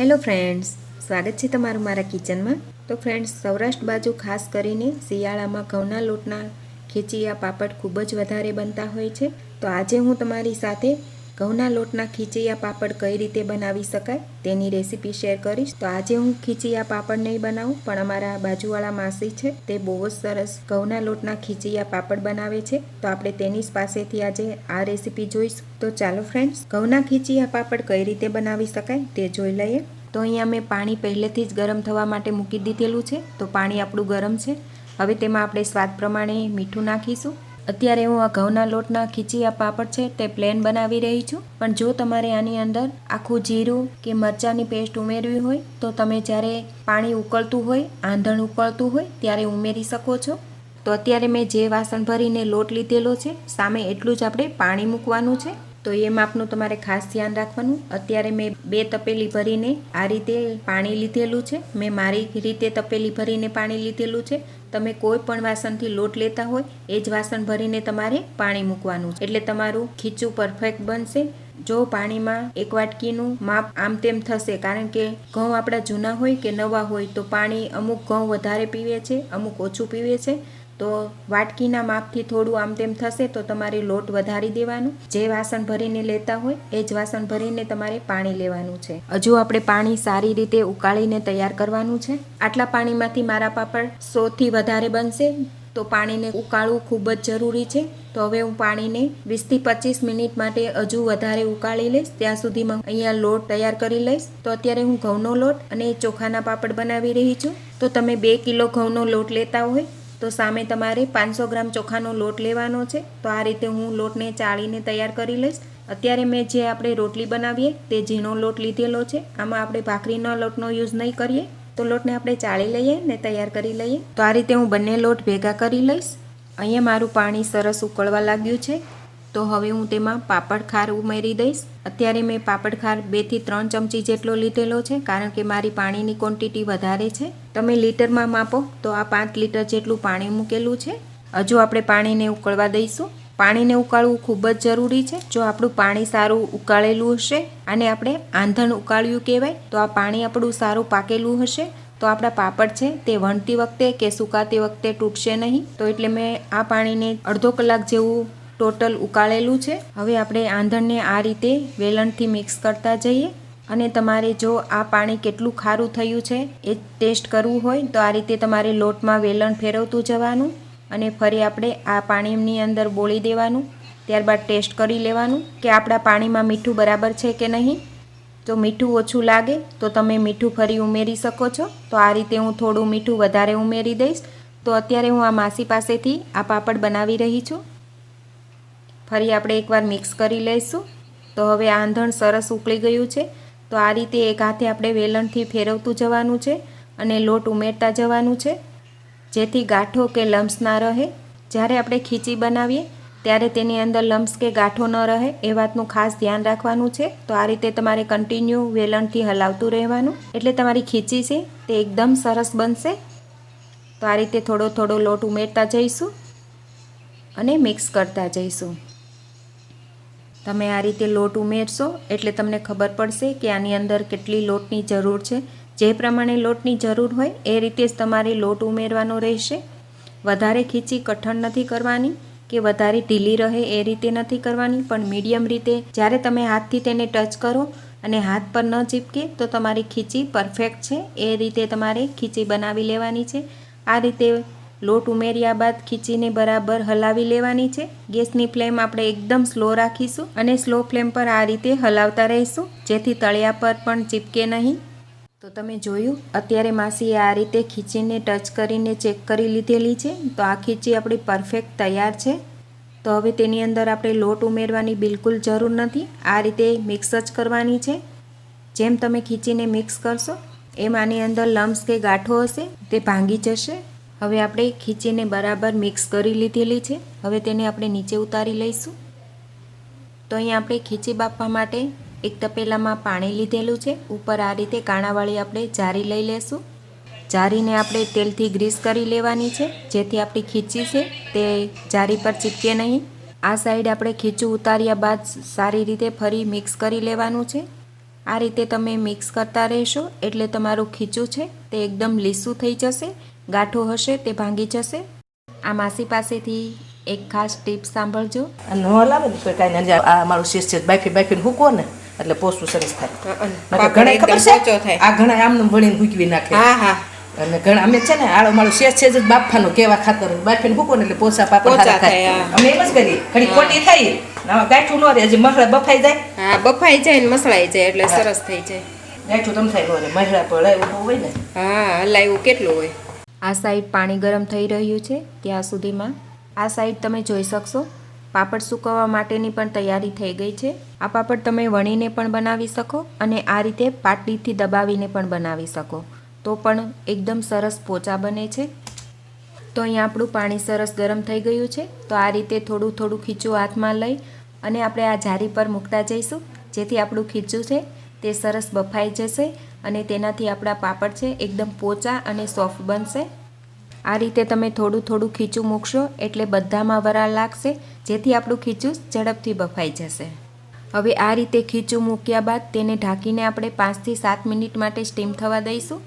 Hello friends, સ્વાગત છે તમારું મારા કિચનમાં. તો ફ્રેન્ડ્સ, સૌરાષ્ટ્ર બાજુ ખાસ કરીને શિયાળામાં ઘઉંના લોટના ખીચિયા, પાપડ ખૂબ જ વધારે બનતા હોય છે. તો આજે હું તમારી સાથે ઘઉંના લોટના ખીચિયા પાપડ કઈ રીતે બનાવી શકાય તેની રેસીપી શેર કરીશ. તો આજે હું ખીચિયા પાપડ નહીં બનાવું, પણ અમારા બાજુવાળા માસી છે, તે બહુ જ સરસ ઘઉંના લોટના ખીચિયા પાપડ બનાવે છે. તો આપણે તેની જ પાસેથી આજે આ રેસીપી જોઈશું. તો ચાલો ફ્રેન્ડ્સ ઘઉંના ખીચિયા પાપડ કઈ રીતે બનાવી શકાય તે જોઈ લઈએ. તો અહીંયા મેં પાણી પહેલેથી જ ગરમ થવા માટે મૂકી દીધેલું છે. તો પાણી આપણું ગરમ છે. હવે તેમાં આપણે સ્વાદ પ્રમાણે મીઠું નાખીશું. અત્યારે હું આ ઘઉંના લોટના ખીચિયા પાપડ છે તે પ્લેન બનાવી રહી છું. પણ જો તમારે આની અંદર આખું જીરું કે મરચાંની પેસ્ટ ઉમેરવી હોય, તો તમે જ્યારે પાણી ઉકળતું હોય, આંધણ ઉકળતું હોય, ત્યારે ઉમેરી શકો છો. તો અત્યારે મેં જે વાસણ ભરીને લોટ લીધેલો છે, સામે એટલું જ આપણે પાણી મૂકવાનું છે. તો એ માપનું તમારે ખાસ ધ્યાન રાખવાનું. અત્યારે મેં બે તપેલી ભરીને આ રીતે પાણી લીધેલું છે. મેં મારી રીતે તપેલી ભરીને પાણી લીધેલું છે. તમે કોઈ પણ વાસણથી લોટ લેતા હોય, એ જ વાસણ ભરીને તમારે પાણી મૂકવાનું છે. એટલે તમારું ખીચું પરફેક્ટ બનશે. જો પાણીમાં એક વાટકીનું માપ આમ તેમ થશે, કારણ કે ઘઉં આપણા જૂના હોય કે નવા હોય, તો પાણી અમુક ઘઉં વધારે પીવે છે, અમુક ઓછું પીવે છે. તો વાટકીના માપથી થોડું આમ તેમ થશે તો તમારે લોટ વધારી દેવાનું. જે વાસણ ભરીને લેતા હોય, એ જ વાસણ ભરીને તમારે પાણી લેવાનું છે. હજુ આપણે પાણી સારી રીતે ઉકાળીને તૈયાર કરવાનું છે. આટલા પાણીમાંથી મારા પાપડ સોથી વધારે બનશે. તો પાણીને ઉકાળવું ખૂબ જ જરૂરી છે. તો હવે હું પાણીને વીસથી પચીસ મિનિટ માટે હજુ વધારે ઉકાળી લઈશ. ત્યાં સુધીમાં અહીંયા લોટ તૈયાર કરી લઈશ. તો અત્યારે હું ઘઉંનો લોટ અને ચોખાના પાપડ બનાવી રહી છું. તો તમે બે કિલો ઘઉંનો લોટ લેતા હોય તો સામે તમારે પાંચસો ગ્રામ ચોખાનો લોટ લેવાનો છે. તો આ રીતે હું લોટને ચાળીને તૈયાર કરી લઈશ. અત્યારે મેં જે આપણે રોટલી બનાવીએ તે ઝીણો લોટ લીધેલો છે. આમાં આપણે ભાખરીનો લોટનો યુઝ નહીં કરીએ. તો લોટને આપણે ચાળી લઈએ ને તૈયાર કરી લઈએ. તો આ રીતે હું બંને લોટ ભેગા કરી લઈશ. અહીંયા મારું પાણી સરસ ઉકળવા લાગ્યું છે. તો હવે હું તેમાં પાપડ ખાર ઉમેરી દઈશ. અત્યારે મેં પાપડ ખાર બેથી ત્રણ ચમચી જેટલો લીધેલો છે, કારણ કે મારી પાણીની ક્વોન્ટિટી વધારે છે. તમે લીટરમાં માપો તો આ પાંચ લીટર જેટલું પાણી મૂકેલું છે. હજુ આપણે પાણીને ઉકળવા દઈશું. પાણીને ઉકાળવું ખૂબ જ જરૂરી છે. જો આપણું પાણી સારું ઉકાળેલું હશે અને આપણે આંધણ ઉકાળ્યું કહેવાય, તો આ પાણી આપણું સારું પાકેલું હશે. તો આપણા પાપડ છે તે વણતી વખતે કે સુકાતી વખતે તૂટશે નહીં. તો એટલે મેં આ પાણીને અડધો કલાક જેવું ટોટલ ઉકાળેલું છે. હવે આપણે આંધણને આ રીતે વેલણથી મિક્સ કરતા જઈએ અને તમારે જો આ પાણી કેટલું ખારું થયું છે એ ટેસ્ટ કરવું હોય તો આ રીતે તમારે લોટમાં વેલણ ફેરવતું જવાનું અને ફરી આપણે આ પાણીની અંદર બોળી દેવાનું, ત્યારબાદ ટેસ્ટ કરી લેવાનું કે આપણા પાણીમાં મીઠું બરાબર છે કે નહીં. જો મીઠું ઓછું લાગે તો તમે મીઠું ફરી ઉમેરી શકો છો. તો આ રીતે હું થોડું મીઠું વધારે ઉમેરી દઈશ. તો અત્યારે હું આ માસી પાસેથી આ પાપડ બનાવી રહી છું. ફરી આપણે એકવાર મિક્સ કરી લઈશું. તો હવે આંધણ સરસ ઉકળી ગયું છે. તો આ રીતે એક હાથે આપણે વેલણથી ફેરવતું જવાનું છે અને લોટ ઉમેરતા જવાનું છે. જેથી ગાંઠો કે લમ્સ ના રહે. જ્યારે આપણે ખીચી બનાવીએ, ત્યારે તેની અંદર લમ્સ કે ગાંઠો ન રહે એ વાતનું ખાસ ધ્યાન રાખવાનું છે. તો આ રીતે તમારે કન્ટિન્યુ વેલણથી હલાવતું રહેવાનું. એટલે તમારી ખીચી છે તે એકદમ સરસ બનશે. તો આ રીતે થોડો થોડો લોટ ઉમેરતા જઈશું અને મિક્સ કરતા જઈશું. તમે આ રીતે લોટ ઉમેરશો એટલે તમને ખબર પડશે કે આની અંદર કેટલી લોટની જરૂર છે. જે પ્રમાણે લોટની જરૂર હોય એ રીતે જ તમારે લોટ ઉમેરવાનો રહેશે. વધારે ખીચી કઠણ નથી કરવાની કે વધારે ઢીલી રહે એ રીતે નથી કરવાની, પણ મીડિયમ રીતે જ્યારે તમે હાથથી તેને ટચ કરો અને હાથ પર ન ચીપકે તો તમારી ખીચી પરફેક્ટ છે. એ રીતે તમારે ખીચી બનાવી લેવાની છે. આ રીતે લોટ ઉમેર્યા બાદ ખીચીને બરાબર હલાવી લેવાની છે. ગેસની ફ્લેમ આપણે એકદમ સ્લો રાખીશું અને સ્લો ફ્લેમ પર આ રીતે હલાવતા રહીશું, જેથી તળિયા પર પણ ચીપકે નહીં. તો તમે જોયું, અત્યારે માસીએ આ રીતે ખીચીને ટચ કરીને ચેક કરી લીધેલી છે. તો આ ખીચી આપણી પરફેક્ટ તૈયાર છે. તો હવે તેની અંદર આપણે લોટ ઉમેરવાની બિલકુલ જરૂર નથી. આ રીતે મિક્સ જ કરવાની છે. જેમ તમે ખીચીને મિક્સ કરશો, એમ આની અંદર લમ્સ કે ગાંઠો હશે, તે ભાંગી જશે. હવે આપણે ખીચીને બરાબર મિક્સ કરી લીધેલી છે. હવે તેને આપણે નીચે ઉતારી લઈશું. તો અહીંયા આપણે ખીચી બાફવા માટે એક તપેલામાં પાણી લીધેલું છે. ઉપર આ રીતે કાણાવાળી આપણે જારી લઈ લેશું. જારીને આપણે તેલથી ગ્રીસ કરી લેવાની છે. જેથી આપણી ખીચી છે તે જારી પર ચીપકે નહીં. આ સાઈડ આપણે ખીચું ઉતાર્યા બાદ સારી રીતે ફરી મિક્સ કરી લેવાનું છે. આ રીતે તમે મિક્સ કરતા રહેશો એટલે તમારું ખીચું છે તે એકદમ લીસું થઈ જશે. ગાંઠો હશે તે ભાંગી જશે. આ માસી પાસેથી એક ખાસ ટીપ સાંભળજો. અને ન લાવે ને કાંઈ નહીં આ મારું શીશ છે બાફી બાફીને હૂકો ને એટલે પોસું સરસ થાય. ઘણા ખબર છે? આ ઘણા આમને વળીને હૂકવી નાખે. હા હા. અને ઘણા અમે છે ને આળો મારું શેષ છે જ બાફાનું કેવા ખાતર. બાફીને હૂકો ને એટલે પોસા પાપડ પોચા થાય, અમે એમ જ કરીએ ઘણી ખોટી થાય. ને ગાંઠું ન રહે હજી મસળા બફાઈ જાય. હા બફાઈ જાય ને મસળાઈ જાય એટલે સરસ થઈ જાય. ગાંઠું તમ થાય ન રહે મસળા પર એવું હોય ને. હા હલાવ્યું કેટલું હોય? આ સાઈડ પાણી ગરમ થઈ રહ્યું છે ત્યાં સુધીમાં. આ સાઈડ તમે જોઈ શકશો. પાપડ સૂકવવા માટેની પણ તૈયારી થઈ ગઈ છે. આ પાપડ તમે વણીને પણ બનાવી શકો અને આ રીતે પાટલીથી દબાવીને પણ બનાવી શકો. તો પણ એકદમ સરસ પોચા બને છે. તો અહીંયા આપણું પાણી સરસ ગરમ થઈ ગયું છે. તો આ રીતે થોડું થોડું ખીચું હાથમાં લઈ અને આપણે આ જારી પર મૂકતા જઈશું. જેથી આપણું ખીચું છે તે સરસ બફાઈ જશે અને તેનાથી આપણા પાપડ છે એકદમ પોચા અને સોફ્ટ બનશે. આ રીતે તમે થોડું થોડું ખીચું મૂકશો એટલે બધામાં વરાળ લાગશે, જેથી આપણું ખીચું ઝડપથી બફાઈ જશે. હવે આ રીતે ખીચું મૂક્યા બાદ તેને ઢાંકીને આપણે પાંચથી સાત મિનિટ માટે સ્ટીમ થવા દઈશું.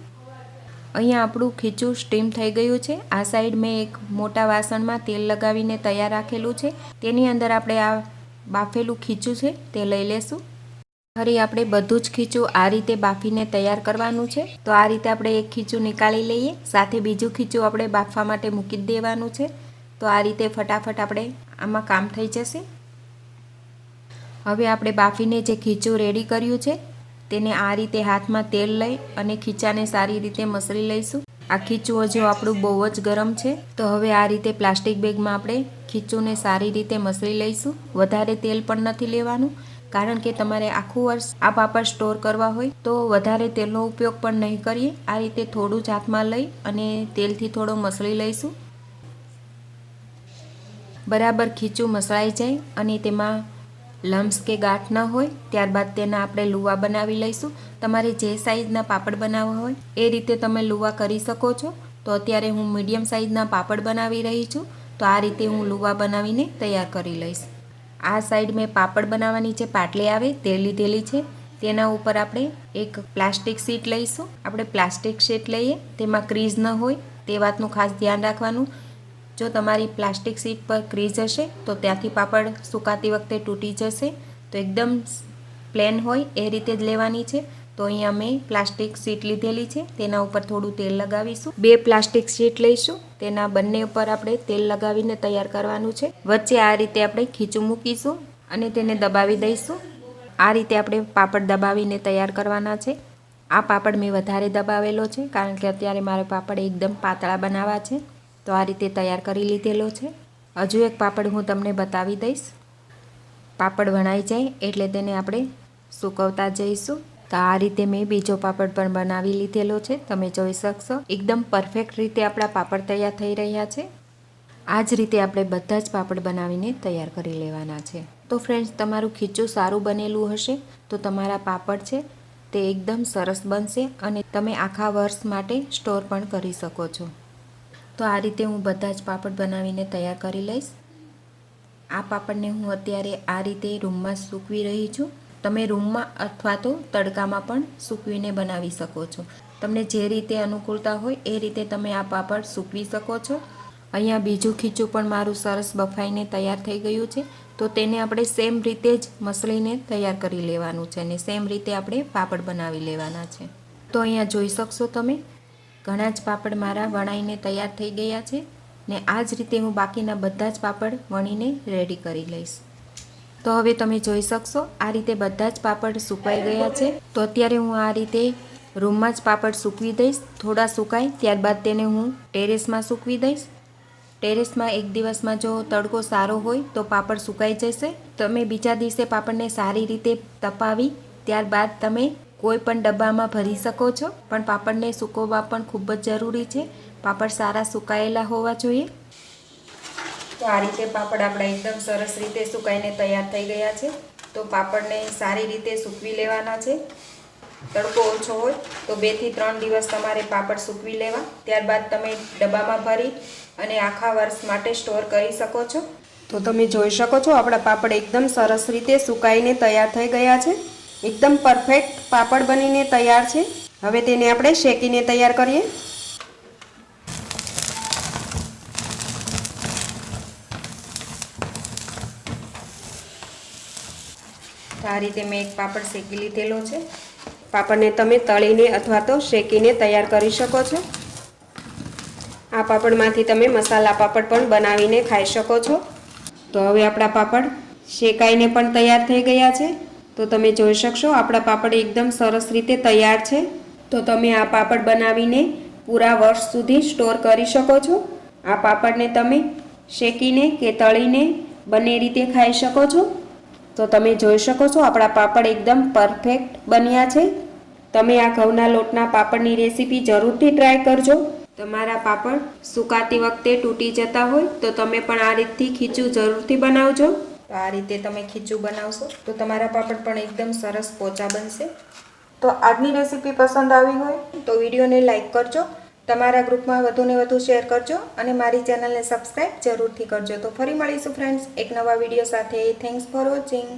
અહીંયા આપણું ખીચું સ્ટીમ થઈ ગયું છે. આ સાઈડ મેં એક મોટા વાસણમાં તેલ લગાવીને તૈયાર રાખેલું છે. તેની અંદર આપણે આ બાફેલું ખીચું છે તે લઈ લેશું. ફરી આપણે બધું જ ખીચું આ રીતે બાફીને તૈયાર કરવાનું છે. તો આ રીતે આપણે એક ખીચું નીકાળી લઈએ. સાથે બીજું ખીચું આપણે બાફવા માટે મૂકી દેવાનું છે. તો આ રીતે ફટાફટ આપણે આમાં કામ થઈ જશે. હવે આપણે બાફીને જે ખીચું રેડી કર્યું છે, તેને આ રીતે હાથમાં તેલ લઈ અને ખીચાને સારી રીતે મસળી લઈશું. આ ખીચું હજુ આપણું બહુ જ ગરમ છે. તો હવે આ રીતે પ્લાસ્ટિક બેગમાં આપણે ખીચુંને સારી રીતે મસળી લઈશું. વધારે તેલ પણ નથી લેવાનું. કારણ કે તમારે આખું વર્ષ આ પાપડ સ્ટોર કરવા હોય, તો વધારે તેલનો ઉપયોગ પણ નહીં કરીએ. આ રીતે થોડું જ હાથમાં લઈ અને તેલથી થોડો મસળી લઈશું. બરાબર ખીચું મસળાઈ જાય અને તેમાં લમ્સ કે ગાંઠ ન હોય, ત્યારબાદ તેના આપણે લુવા બનાવી લઈશું. તમારે જે સાઈઝના પાપડ બનાવવા હોય, એ રીતે તમે લુવા કરી શકો છો. તો અત્યારે હું મીડિયમ સાઈઝના પાપડ બનાવી રહી છું. તો આ રીતે હું લુવા બનાવીને તૈયાર કરી લઈશ. આ સાઈડ મેં પાપડ બનાવવાની જે પાટલી આવે તે લીધેલી છે, તેના ઉપર આપણે એક પ્લાસ્ટિક શીટ લઈશું. આપણે પ્લાસ્ટિક શીટ લઈએ, તેમાં ક્રીઝ ન હોય, તે વાતનું ખાસ ધ્યાન રાખવાનું. જો તમારી પ્લાસ્ટિક શીટ પર ક્રીઝ હશે, તો ત્યાંથી પાપડ સુકાતી વખતે તૂટી જશે. તો એકદમ પ્લેન હોય, એ રીતે જ લેવાની છે. તો અહીંયા મેં પ્લાસ્ટિક શીટ લીધેલી છે, તેના ઉપર થોડું તેલ લગાવીશું. બે પ્લાસ્ટિક શીટ લઈશું, તેના બંને ઉપર આપણે તેલ લગાવીને તૈયાર કરવાનું છે. વચ્ચે આ રીતે આપણે ખીચું મૂકીશું અને તેને દબાવી દઈશું. આ રીતે આપણે પાપડ દબાવીને તૈયાર કરવાના છે. આ પાપડ મેં વધારે દબાવેલો છે, કારણ કે અત્યારે મારે પાપડ એકદમ પાતળા બનાવવા છે, તો આ રીતે તૈયાર કરી લીધેલો છે. હજુ એક પાપડ હું તમને બતાવી દઈશ. પાપડ વણાઈ જાય એટલે તેને આપણે સૂકવતા જઈશું. તો આ રીતે મેં બીજો પાપડ પણ બનાવી લીધેલો છે. તમે જોઈ શકશો. એકદમ પરફેક્ટ રીતે આપણા પાપડ તૈયાર થઈ રહ્યા છે. આ જ રીતે આપણે બધા જ પાપડ બનાવીને તૈયાર કરી લેવાના છે. તો ફ્રેન્ડ્સ તમારું ખીચું સારું બનેલું હશે. તો તમારા પાપડ છે તે એકદમ સરસ બનશે અને તમે આખા વર્ષ માટે સ્ટોર પણ કરી શકો છો. તો આ રીતે હું બધા જ પાપડ બનાવીને તૈયાર કરી લઈશ. આ પાપડને હું અત્યારે આ રીતે રૂમમાં સૂકવી રહી છું. તમે રૂમમાં અથવા તો તડકામાં પણ સૂકવીને બનાવી શકો છો. તમને જે રીતે અનુકૂળતા હોય એ રીતે તમે આ પાપડ સૂકવી શકો છો. અહીંયા બીજું ખીચું પણ મારું સરસ બફાઈને તૈયાર થઈ ગયું છે. તો તેને આપણે સેમ રીતે જ મસળીને તૈયાર કરી લેવાનું છે અને સેમ રીતે આપણે પાપડ બનાવી લેવાના છે. તો અહીંયા જોઈ શકશો તમે, ઘણા જ પાપડ મારા વણાઈને તૈયાર થઈ ગયા છે ને આ જ રીતે હું બાકીના બધા જ પાપડ વણીને રેડી કરી લઈશ. તો હવે તમે જોઈ શકશો, આ રીતે બધા જ પાપડ સુકાઈ ગયા છે. તો અત્યારે હું આ રીતે રૂમમાં જ પાપડ સૂકવી દઈશ, થોડા સુકાય, ત્યારબાદ તેને હું ટેરેસમાં સૂકવી દઈશ. ટેરેસમાં એક દિવસમાં જો તડકો સારો હોય તો પાપડ સુકાઈ જશે. તમે બીજા દિવસે પાપડને સારી રીતે તપાવી, ત્યારબાદ તમે કોઈ પણ ડબ્બામાં ભરી શકો છો. પણ પાપડને સૂકવવા પણ ખૂબ જ જરૂરી છે. પાપડ સારા સુકાયેલા હોવા જોઈએ. તો આ રીતે પાપડ આપણા એકદમ સરસ રીતે સુકાઈને તૈયાર થઈ ગયા છે. તો પાપડને સારી રીતે સૂકવી લેવાના છે. તડકો ઓછો હોય તો બેથી ત્રણ દિવસ તમારે પાપડ સૂકવી લેવા. ત્યારબાદ તમે ડબ્બામાં ભરી અને આખા વર્ષ માટે સ્ટોર કરી શકો છો. તો તમે જોઈ શકો છો આપણા પાપડ એકદમ સરસ રીતે સુકાઈને તૈયાર થઈ ગયા છે. એકદમ પરફેક્ટ પાપડ બનીને તૈયાર છે. હવે તેને આપણે શેકીને તૈયાર કરીએ. આ રીતે મેં એક પાપડ શેકી લીધેલો છે. પાપડને તમે તળીને અથવા તો શેકીને તૈયાર કરી શકો છો. આ પાપડમાંથી તમે મસાલા પાપડ પણ બનાવીને ખાઈ શકો છો. તો હવે આપણા પાપડ શેકાઈને પણ તૈયાર થઈ ગયા છે. તો તમે જોઈ શકશો આપણા પાપડ એકદમ સરસ રીતે તૈયાર છે. તો તમે આ પાપડ બનાવીને પૂરા વર્ષ સુધી સ્ટોર કરી શકો છો. આ પાપડને તમે શેકીને કે તળીને બંને રીતે ખાઈ શકો છો. તો તમે જોઈ શકો છો, આપણા પાપડ એકદમ પરફેક્ટ બન્યા છે. તમે આ ઘઉંના લોટના પાપડની રેસીપી જરૂરથી ટ્રાય કરજો. તમારા પાપડ સુકાતી વખતે તૂટી જતા હોય, તો તમે પણ આ રીતથી ખીચું જરૂરથી બનાવજો. તો આ રીતે તમે ખીચું બનાવશો, તો તમારા પાપડ પણ એકદમ સરસ પોચા બનશે. તો આજની રેસીપી પસંદ આવી હોય, તો વિડીયોને લાઈક કરજો. તમારા ગ્રુપમાં વધુને વધુ શેર કરજો અને મારી ચેનલને સબસ્ક્રાઈબ જરૂરથી કરજો. તો ફરી મળીશું ફ્રેન્ડ્સ એક નવા વીડિયો સાથે. Thanks for watching